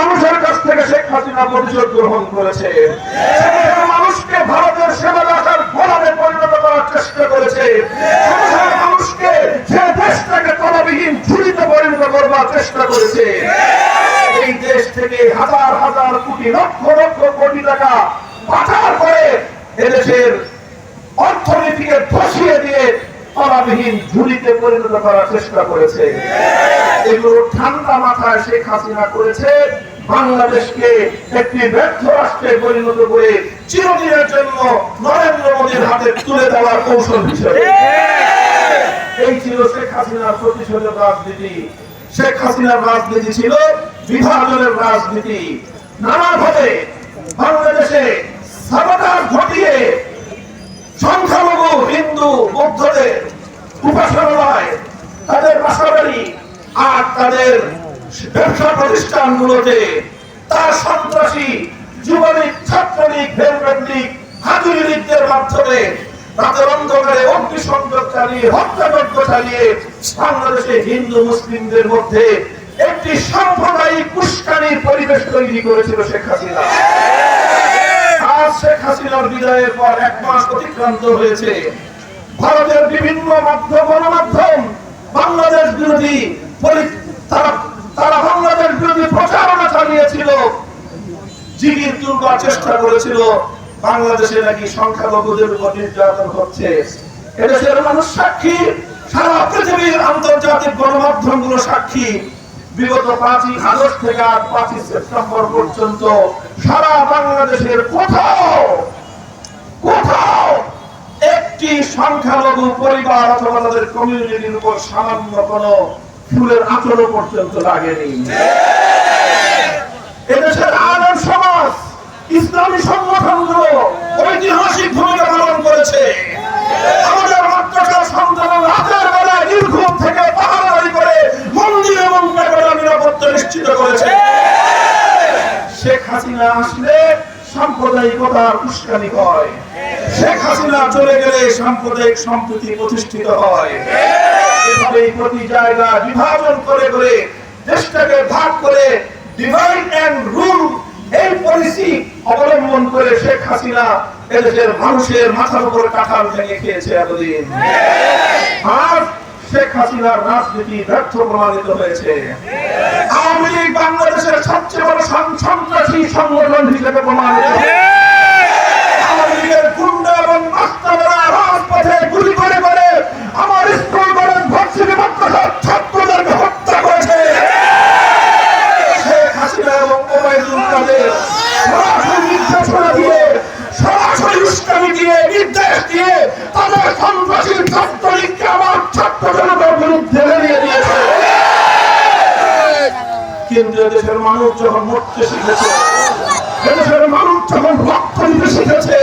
মানুষের কাছ থেকে শেখ হাসিনা প্রতিশোধ গ্রহণ করেছে। মানুষকে ভারতের সেবা রাখার গোলামে পরিণত করার চেষ্টা করেছে। মানুষকে সে দেশটাকে তলাবিহীন ঝুড়িতে পরিণত করবার চেষ্টা করেছে। এই দেশ থেকে হাজার হাজার কোটি লক্ষ লক্ষ কোটি টাকা পাচার করে এদেশের অর্থনীতিকে ধসিয়ে দিয়ে তলাবিহীন ঝুড়িতে পরিণত করার চেষ্টা করেছে। এগুলো ঠান্ডা মাথায় শেখ হাসিনা করেছে। বাংলাদেশকে একটি ব্যর্থ রাষ্ট্রে পরিণত করে চিরদিনের জন্য নরেন্দ্র মোদীর হাতে তুলে দেওয়ার কৌশল হিসেবে। এই ছিল শেখ হাসিনার প্রতিশোধের রাজনীতি। শেখ হাসিনার রাজনীতি ছিল বিভাজনের রাজনীতি নানাভাবে বাংলাদেশে সাবতার ঘটিয়ে সংখ্যালঘু হিন্দু বৌদ্ধদের উপাসনালয়, তাদের বাসাবাড়ি আর তাদের ব্যবসা প্রতিষ্ঠানগুলোতে তার সন্ত্রাসী যুবলীগ, ছাত্রলীগ, ভেলভেট লীগ মাধ্যমে রাতের অন্ধকারে অগ্নিসংযোগ চালিয়ে, হত্যাযজ্ঞ চালিয়ে বাংলাদেশে হিন্দু, মুসলিমদের মধ্যে একটি সাম্প্রদায়িক উস্কানির পরিবেশ তৈরি করেছিল শেখ হাসিনা। আজ শেখ হাসিনার বিদায়ের পর এক মাস অতিক্রান্ত হয়েছে ভারতের বিভিন্ন মাধ্যম, গণমাধ্যম, বাংলাদেশ বিরোধী তারা বাংলাদেশ বিরোধী প্রচারণা চালিয়েছিল। জিগির তুলবার চেষ্টা করেছিল। বাংলাদেশে নাকি সংখ্যালঘুদের উপর নির্যাতন হচ্ছে। এদেশের মানুষ সাক্ষী। সারা পৃথিবীর আন্তর্জাতিক গণমাধ্যমগুলো সাক্ষী। বিগত পাঁচই আগস্ট থেকে আজ পাঁচই সেপ্টেম্বর পর্যন্ত সারা বাংলাদেশের কোথাও কোথাও একটি সংখ্যালঘু পরিবার অথবা তাদের কমিউনিটির উপর সামান্য কোন ফুলের আচরণ পর্যন্ত লাগেনি। এদেশের আলেম সমাজ, ইসলামী সংগঠনগুলো ঐতিহাসিক ভূমিকা পালন করেছে আমাদের মাদ্রাসার সন্তান রাতের বেলায় নির্ঘুম থেকে পাহাড়ি করে মন্দির এবং মেঘালয় নিরাপত্তা নিশ্চিত করেছে শেখ হাসিনা আসলে সাম্প্রদায়িকতার উস্কানি হয়। শেখ হাসিনা চলে গেলে সাম্প্রদায়িক সম্প্রীতি প্রতিষ্ঠিত হয়। এভাবে প্রতি জায়গা বিভাজন করে করে দেশটাকে ভাগ করে অ্যান্ড রুল এই পলিসি অবলম্বন করে শেখ হাসিনা এদেশের মানুষের মাথার উপর কাঁঠাল ভেঙে খেয়েছে এতদিন। আর শেখ হাসিনার রাজনীতি ব্যর্থ প্রমাণিত হয়েছে। আওয়ামী লীগ হিসেবে প্রমাণিত কেন্দ্রীয় দেশের মানুষ যখন মরতে শিখেছে দেশের মানুষ যখন রক্ত দিতে শিখেছে